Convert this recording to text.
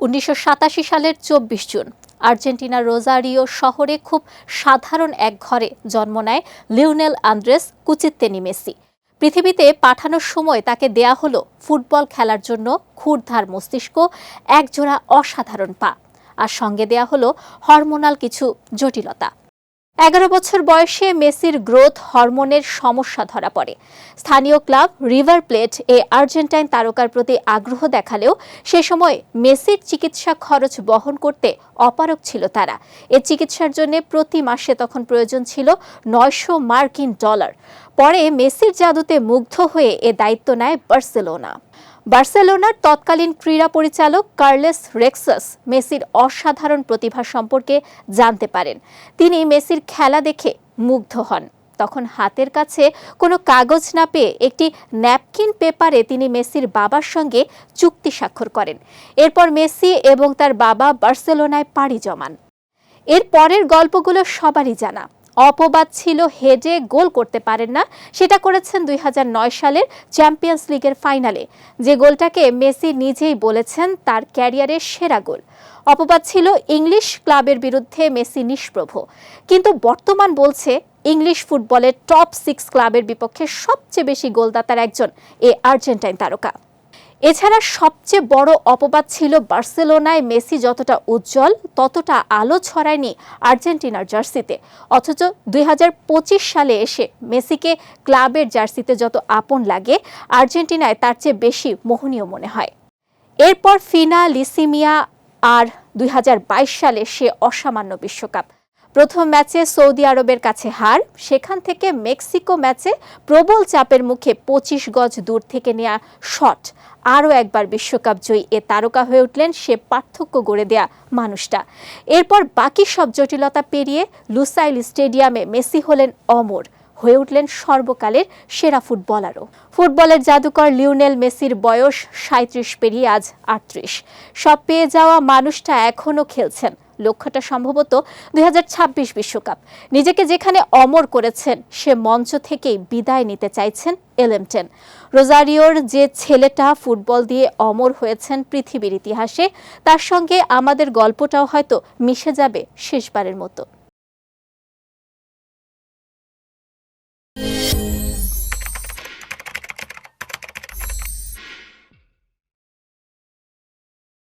উনিশশো সাতাশি সালের চব্বিশ জুন। আর্জেন্টিনার রোজারিও শহরে খুব সাধারণ এক ঘরে জন্ম নেয় লিওনেল আন্দ্রেস কুচিত্তেনি মেসি। পৃথিবীতে পাঠানোর সময় তাকে দেয়া হলো ফুটবল খেলার জন্য ক্ষুরধার মস্তিষ্ক, একজোড়া অসাধারণ পা। আর সঙ্গে দেয়া হলো হরমোনাল কিছু জটিলতা। এগারো বছর বয়সে মেসির গ্রোথ হরমোনের সমস্যা ধরা পড়ে। স্থানীয় ক্লাব রিভার প্লেট এ আর্জেন্টাইন তারকার প্রতি আগ্রহ দেখালেও সে সময় মেসির চিকিৎসা খরচ বহন করতে অপারক ছিল তারা। এ চিকিৎসার জন্য প্রতি মাসে তখন প্রয়োজন ছিল নয়শো মার্কিন ডলার। পরে মেসির জাদুতে মুগ্ধ হয়ে এ দায়িত্ব নেয় বার্সেলোনা। বার্সেলোনার তৎকালীন ক্রীড়া পরিচালক কার্লেস রেক্সাস মেসির অসাধারণ প্রতিভা সম্পর্কে জানতে পারেন। তিনি মেসির খেলা দেখে মুগ্ধ হন। তখন হাতের কাছে কোনো কাগজ না পেয়ে একটি ন্যাপকিন পেপারে তিনি মেসির বাবার সঙ্গে চুক্তি স্বাক্ষর করেন। এরপর মেসি এবং তার বাবা বার্সেলোনায় পাড়ি জমান। এর পরের গল্পগুলো সবারই জানা। অপবাদ ছিল, হেডে গোল করতে পারেন না। সেটা করেছেন দুই হাজার নয় সালের চ্যাম্পিয়ন্স লিগের ফাইনালে। যে গোলটাকে মেসি নিজেই বলেছেন, তার ক্যারিয়ারের সেরা গোল। অপবাদ ছিল, ইংলিশ ক্লাবের বিরুদ্ধে মেসি নিষ্প্রভ। কিন্তু বর্তমান বলছে, ইংলিশ ফুটবলের টপ সিক্স ক্লাবের বিপক্ষে সবচেয়ে বেশি গোলদাতার একজন এ আর্জেন্টাইন তারকা। এছাড়া সবচেয়ে বড় অপবাদ ছিল বার্সেলোনায় মেসি যতটা উজ্জ্বল, ততটা আলো ছড়ায়নি আর্জেন্টিনার জার্সিতে। অথচ দুই হাজার পঁচিশ সালে এসে মেসিকে ক্লাবের জার্সিতে যত আপন লাগে, আর্জেন্টিনায় তার চেয়ে বেশি মোহনীয় মনে হয়। এরপর ফিনা, লিসিমিয়া আর দুই হাজার বাইশ সালে সে অসামান্য বিশ্বকাপ। প্রথম ম্যাচে সৌদি আরবের কাছে হার, সেখান থেকে মেক্সিকো ম্যাচে প্রবল চাপের মুখে পঁচিশ গজ দূর থেকে নেওয়া শট। আরও একবার বিশ্বকাপ জয়ী এ তারকা হয়ে উঠলেন সে পার্থক্য গড়ে দেয়া মানুষটা। এরপর বাকি সব জটিলতা পেরিয়ে লুসাইল স্টেডিয়ামে মেসি হলেন অমর। হয়ে উঠলেন সর্বকালের সেরা ফুটবলারও। ফুটবলের জাদুকর লিওনেল মেসির বয়স সাঁত্রিশ পেরিয়ে আজ আটত্রিশ। সব পেয়ে যাওয়া মানুষটা এখনও খেলছেন। লক্ষ্যটা সম্ভবত দুই বিশ্বকাপ। নিজেকে যেখানে অমর করেছেন, সে মঞ্চ থেকেই বিদায় নিতে চাইছেন এলেমটেন। রোজারিওর যে ছেলেটা ফুটবল দিয়ে অমর হয়েছেন পৃথিবীর ইতিহাসে, তার সঙ্গে আমাদের গল্পটাও হয়তো মিশে যাবে শেষবারের মতো।